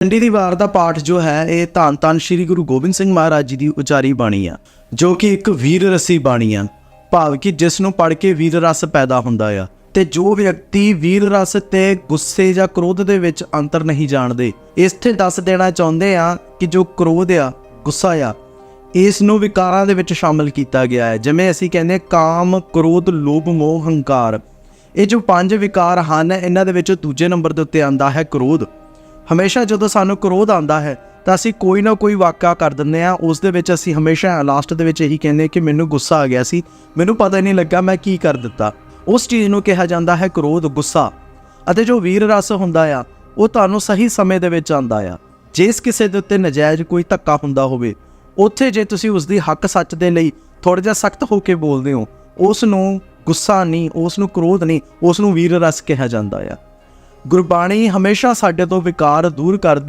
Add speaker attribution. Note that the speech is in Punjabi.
Speaker 1: ਚੰਡੀ ਦੀ ਵਾਰ ਦਾ ਪਾਠ ਜੋ ਹੈ, ਇਹ ਧੰਨ ਧੰਨ ਸ੍ਰੀ ਗੁਰੂ ਗੋਬਿੰਦ ਸਿੰਘ ਮਹਾਰਾਜ ਜੀ ਦੀ ਉਚਾਰੀ ਬਾਣੀ ਆ, ਜੋ ਕਿ ਇੱਕ ਵੀਰ ਰਸੀ ਬਾਣੀ ਆ, ਭਾਵ ਕਿ ਜਿਸ ਨੂੰ ਪੜ੍ਹ ਕੇ ਵੀਰ ਰਸ ਪੈਦਾ ਹੁੰਦਾ ਆ। ਤੇ ਜੋ ਵਿਅਕਤੀ ਵੀਰ ਰਸ ਤੇ ਗੁੱਸੇ ਜਾਂ ਕ੍ਰੋਧ ਦੇ ਵਿੱਚ ਅੰਤਰ ਨਹੀਂ ਜਾਣਦੇ, ਇਸ ਦੱਸ ਦੇਣਾ ਚਾਹੁੰਦੇ ਆ ਕਿ ਜੋ ਕ੍ਰੋਧ ਆ, ਗੁੱਸਾ ਆ, ਇਸ ਨੂੰ ਵਿਕਾਰਾਂ ਦੇ ਵਿੱਚ ਸ਼ਾਮਲ ਕੀਤਾ ਗਿਆ ਹੈ। ਜਿਵੇਂ ਅਸੀਂ ਕਹਿੰਦੇ ਕਾਮ, ਕ੍ਰੋਧ, ਲੋਭ, ਮੋਹ, ਹੰਕਾਰ। ਇਹ ਜੋ ਪੰਜ ਵਿਕਾਰ ਹਨ, ਇਹਨਾਂ ਦੇ ਵਿੱਚ ਦੂਜੇ ਨੰਬਰ ਦੇ ਉੱਤੇ ਆਂਦਾ ਹੈ ਕ੍ਰੋਧ। ਹਮੇਸ਼ਾ ਜਦੋਂ ਸਾਨੂੰ ਕ੍ਰੋਧ ਆਉਂਦਾ ਹੈ, ਤਾਂ ਅਸੀਂ ਕੋਈ ਨਾ ਕੋਈ ਵਾਕਿਆ ਕਰ ਦਿੰਦੇ ਆ ਉਸ ਦੇ ਵਿੱਚ ਅਸੀਂ ਹਮੇਸ਼ਾ ਲਾਸਟ ਦੇ ਵਿੱਚ ਇਹੀ ਕਹਿੰਦੇ ਕਿ ਮੈਨੂੰ ਗੁੱਸਾ ਆ ਗਿਆ ਸੀ। ਮੈਨੂੰ ਪਤਾ ਹੀ ਨਹੀਂ ਲੱਗਾ ਮੈਂ ਕੀ ਕਰ ਦਿੱਤਾ। ਉਸ ਚੀਜ਼ ਨੂੰ ਕਿਹਾ ਜਾਂਦਾ ਹੈ ਕ੍ਰੋਧ, ਗੁੱਸਾ। ਅਤੇ ਜੋ ਵੀਰ ਰਸ ਹੁੰਦਾ ਆ, ਉਹ ਤੁਹਾਨੂੰ ਸਹੀ ਸਮੇਂ ਦੇ ਵਿੱਚ ਆਂਦਾ ਆ। ਜਿਸ ਕਿਸੇ ਦੇ ਉੱਤੇ ਨਜਾਇਜ਼ ਕੋਈ ਧੱਕਾ ਹੁੰਦਾ ਹੋਵੇ, ਉੱਥੇ ਜੇ ਤੁਸੀਂ ਉਸ ਦੀ ਹੱਕ ਸੱਚ ਦੇ ਲਈ ਥੋੜਾ ਜਿਹਾ ਸਖਤ ਹੋ ਕੇ ਬੋਲਦੇ ਹੋ, ਉਸ ਨੂੰ ਗੁੱਸਾ ਨਹੀਂ, ਉਸ ਨੂੰ ਕ੍ਰੋਧ ਨਹੀਂ, ਉਸ ਨੂੰ ਵੀਰ ਰਸ ਕਿਹਾ ਜਾਂਦਾ ਆ। ਗੁਰਬਾਣੀ ਹਮੇਸ਼ਾ ਸਾਡੇ ਤੋਂ ਵਿਕਾਰ ਦੂਰ ਕਰਦੀ ਹੈ